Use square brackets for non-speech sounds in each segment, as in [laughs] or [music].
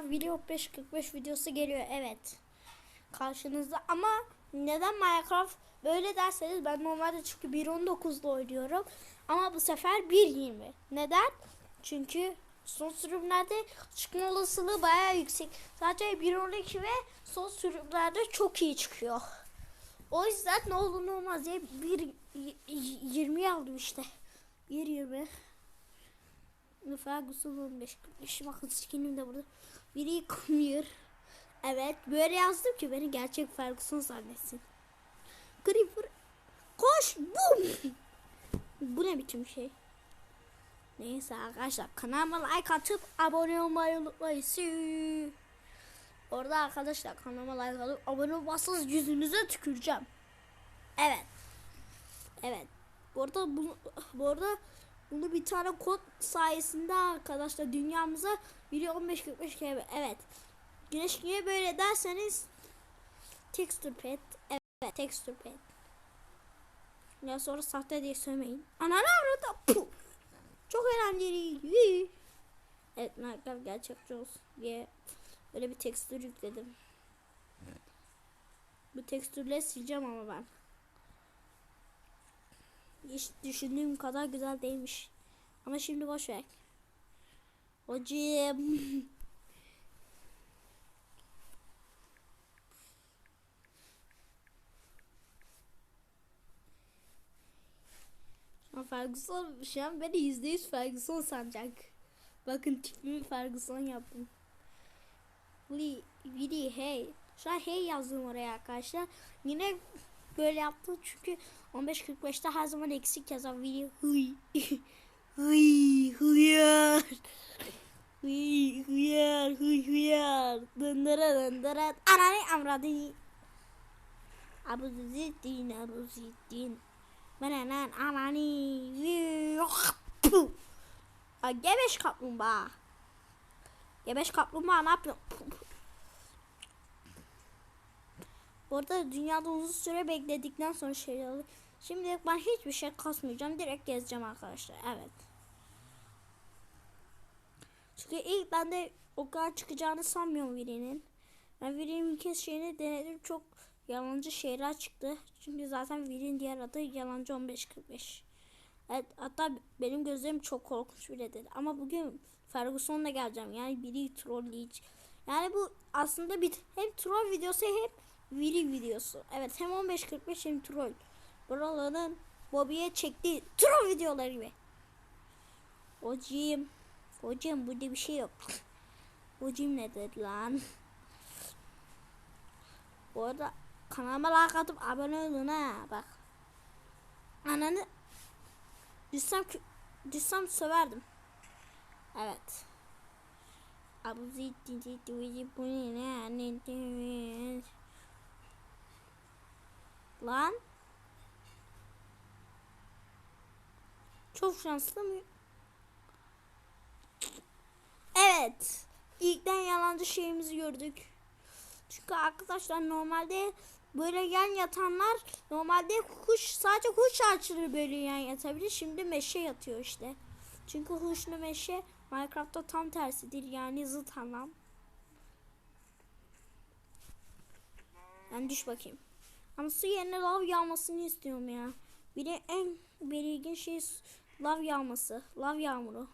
Video 545 videosu geliyor evet. Karşınızda ama neden Minecraft böyle derseniz ben normalde çünkü 1.19'da oynuyorum. Ama bu sefer 1.20. Neden? Çünkü son sürümlerde çıkma olasılığı bayağı yüksek. Sadece 1.12 ve son sürümlerde çok iyi çıkıyor. O yüzden ne olur ne olmaz diye 1.20'yi aldım işte. 1.20. Ferguson 15 45 bakın skinim de burada. Biri yıkamıyor. Evet böyle yazdım ki beni gerçek Ferguson zannetsin. Creeper koş bum. Bu ne biçim şey? Neyse arkadaşlar kanalıma like atıp abone olmayı unutmayın. Orada arkadaşlar kanalıma like atıp abone olmazsanız yüzünüze tüküreceğim. Evet. Evet. Bu arada bu, bu arada bunu bir tane kod sayesinde arkadaşlar dünyamıza biri 15 45 kere evet. Güneş niye böyle derseniz texture pad evet texture pad. Ya sonra sahte diye söylemeyin. Ananı avradı. Puh. Çok eğlenceli. Evet Minecraft gerçekçi olsun diye böyle bir tekstür yükledim. Bu tekstürle sileceğim ama ben. Hiç düşündüğüm kadar güzel değilmiş. Ama şimdi boş ver. Hocam. [laughs] Ferguson şu an beni yüzde yüz Ferguson sanacak. Bakın tipimi Ferguson yaptım. Vili hey. Şu an hey yazdım oraya arkadaşlar. Yine böyle yaptım çünkü 15.45'te her zaman eksik yazan Vili hıy. [laughs] hıy hıyar. Hıy hıyar hıy hıyar. Dındıra dındıra. Anane amradini. Abu Ziddin Abu Ziddin. Menemen anani. Gebeş kaplumbağa. Gebeş kaplumbağa ne yapıyor? Bu arada dünyada uzun süre bekledikten sonra şey oldu. Şimdi ben hiçbir şey kasmayacağım. Direkt gezeceğim arkadaşlar. Evet. Çünkü ilk ben de o kadar çıkacağını sanmıyorum Viri'nin. Ben Viri'nin kez şeyini denedim. Çok yalancı şeyler çıktı. Çünkü zaten Viri'nin diğer adı yalancı 1545. Evet, hatta benim gözlerim çok korkunç bile dedi. Ama bugün Ferguson'la geleceğim. Yani biri trolleyici. Yani bu aslında bir hem troll videosu hem Viri videosu. Evet hem 1545 hem troll. Buraların Bobby'ye çektiği troll videoları gibi. Hocam. Hocam burada bir şey yok. Hocam ne dedi lan? Bu arada kanalıma like atıp abone olun ha bak. Ananı düşsem düşsem söverdim. Evet. Ziddi ziddi ziddi bu ne ne Lan. Çok şanslı mı? Evet. İlkten yalancı şeyimizi gördük. Çünkü arkadaşlar normalde böyle yan yatanlar normalde kuş sadece kuş açılır böyle yan yatabilir. Şimdi meşe yatıyor işte. Çünkü kuşlu meşe Minecraft'ta tam tersidir yani zıt anlam. Ben düş bakayım. Ama su yerine lav yağmasını istiyorum ya. Bir de en belirgin şey lav yağması. Lav yağmuru.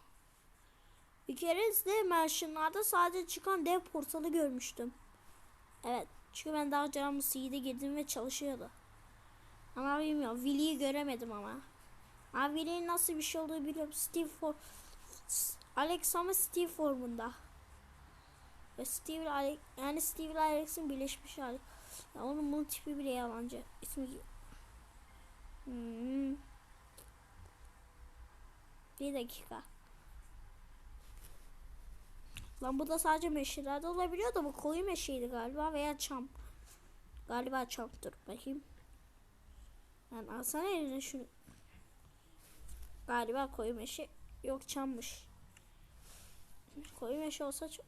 Bir kere de Merşinler'de sadece çıkan dev portalı görmüştüm. Evet. Çünkü ben daha canlı C'de girdim ve çalışıyordu. Ama bilmiyorum. Willy'yi göremedim ama. Ama Willy'nin nasıl bir şey olduğunu biliyorum. Steve for Alex ama Steve formunda. Ve Steve Alex yani Steve ile Alex'in birleşmiş hali. Ya onun bunun tipi bile yalancı. İsmi hmm. Bir dakika. Lan bu da sadece meşelerde olabiliyor da bu koyu meşeydi galiba veya çam. Galiba çam dur bakayım. Yani alsana eline şunu. Galiba koyu meşe yok çammış. Koyu meşe olsa çok.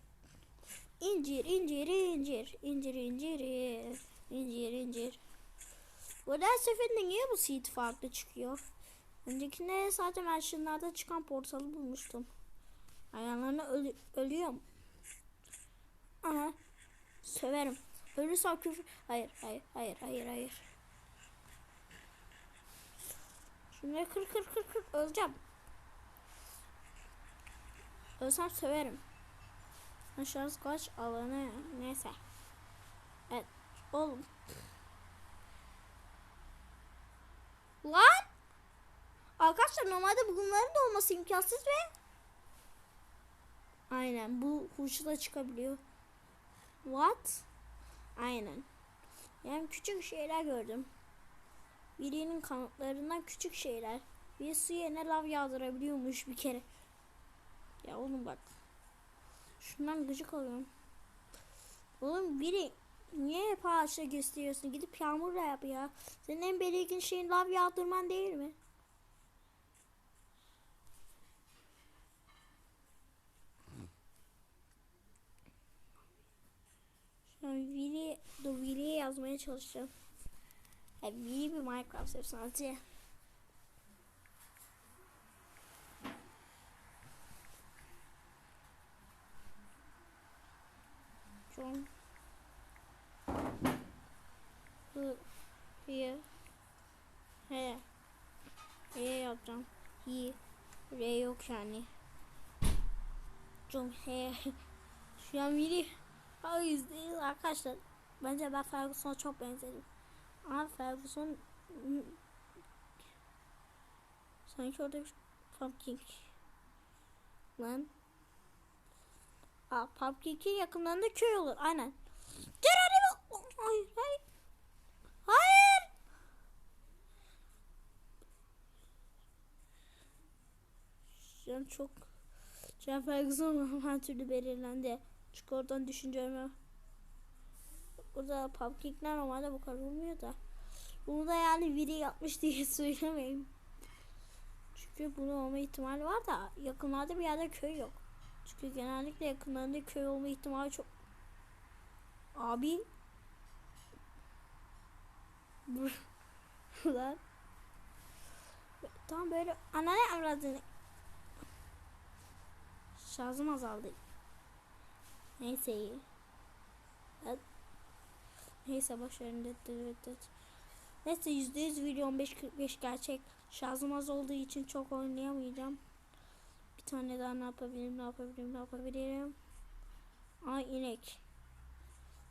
İncir, incir, incir, incir, incir, incir, incir. Bu her seferinde niye bu seed farklı çıkıyor? Öncekinde sadece mentionlarda çıkan portalı bulmuştum. Ayağlarına ölü ölüyorum. söverim. Ölürsem küfür. Hayır hayır hayır hayır hayır. Şunları kır kır kır kır öleceğim. Ölsem söverim. Şans kaç alanı neyse. Evet oğlum. Lan! Arkadaşlar normalde bunların da olması imkansız ve Aynen bu huşu da çıkabiliyor. What? Aynen. Yani küçük şeyler gördüm. Birinin kanatlarından küçük şeyler. Bir su yerine lav yağdırabiliyormuş bir kere. Ya oğlum bak. Şundan gıcık oluyorum. Oğlum biri niye hep ağaçla gösteriyorsun? Gidip yağmurla yap ya. Senin en belirgin şeyin lav yağdırman değil mi? Vili, dur Vili'ye yazmaya çalışacağım. Ya Vili bir Minecraft efsanesi. He. Şu an Vili. O yüzdeyiz arkadaşlar. Bence ben Ferguson'a çok benzedim. Ama Ferguson sanki orada bir pumpkin lan. Aa, pumpkin'in yakınlarında köy olur. Aynen. Geronimo. Hayır, hayır. Hayır. Şu an çok an Ferguson her türlü belirlendi. Çünkü oradan düşünce öyle. Burada pumpkinler normalde bu kadar olmuyor da. Bunu da yani biri yapmış diye [laughs] söylemeyeyim. Çünkü bunun olma ihtimali var da yakınlarda bir yerde köy yok. Çünkü genellikle yakınlarında köy olma ihtimali çok. Abi. [laughs] Lan. Tam böyle anane avradını. Şarjım azaldı. Neyse iyi. Evet. Neyse başarın det det det. Neyse %100 video 15-45 gerçek. Şarjım az olduğu için çok oynayamayacağım. Bir tane daha ne yapabilirim ne yapabilirim ne yapabilirim. Ay inek.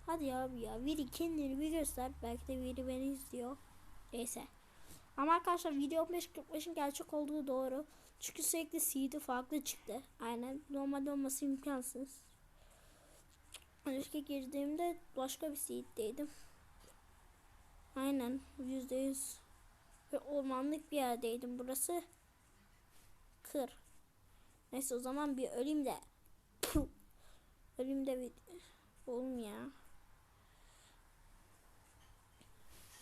Hadi abi ya. Viri kendini bir göster. Belki de Viri beni izliyor. Neyse. Ama arkadaşlar video 15-45'in gerçek olduğu doğru. Çünkü sürekli CD farklı çıktı. Aynen. Normalde olması imkansız. İlk girdiğimde başka bir seeddeydim. Aynen yüzde yüz. Ve ormanlık bir yerdeydim. Burası kır. Neyse o zaman bir öleyim de. Puh. öleyim de bir oğlum ya.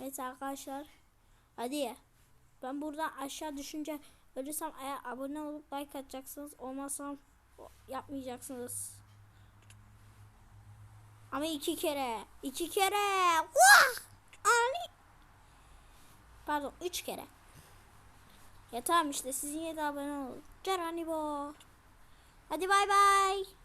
Neyse arkadaşlar. Hadi ya. Ben buradan aşağı düşünce ölürsem eğer abone olup like atacaksınız. Olmazsam yapmayacaksınız. Ama iki kere. iki kere. Ani. Pardon üç kere. Ya tamam işte sizin yedi abone olun. Geronimo. Hadi bay bay.